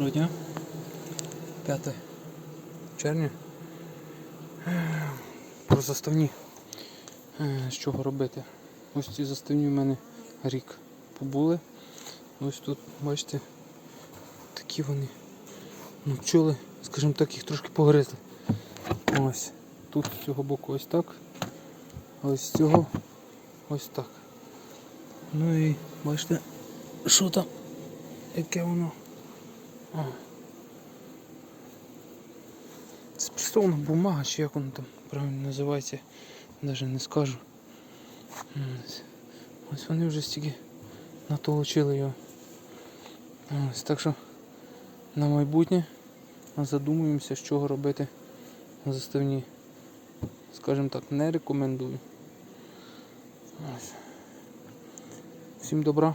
Доброго дня. 5 червня. Про заставні. Е, З чого робити? Ось ці заставні в мене рік побули. Ось тут, бачите, такі вони. Ну, пчоли, скажімо так, їх трошки погризли. Ось. Тут з цього боку ось так. А ось з цього ось так. Ну і бачите, що там? Яке воно? Спресована бумага, чи як воно там правильно називається, навіть не скажу. Ось вони вже стільки натолочили його. Ось, так що на майбутнє задумуємося, з чого робити заставні. Скажімо так, не рекомендую. Ось. Всім добра,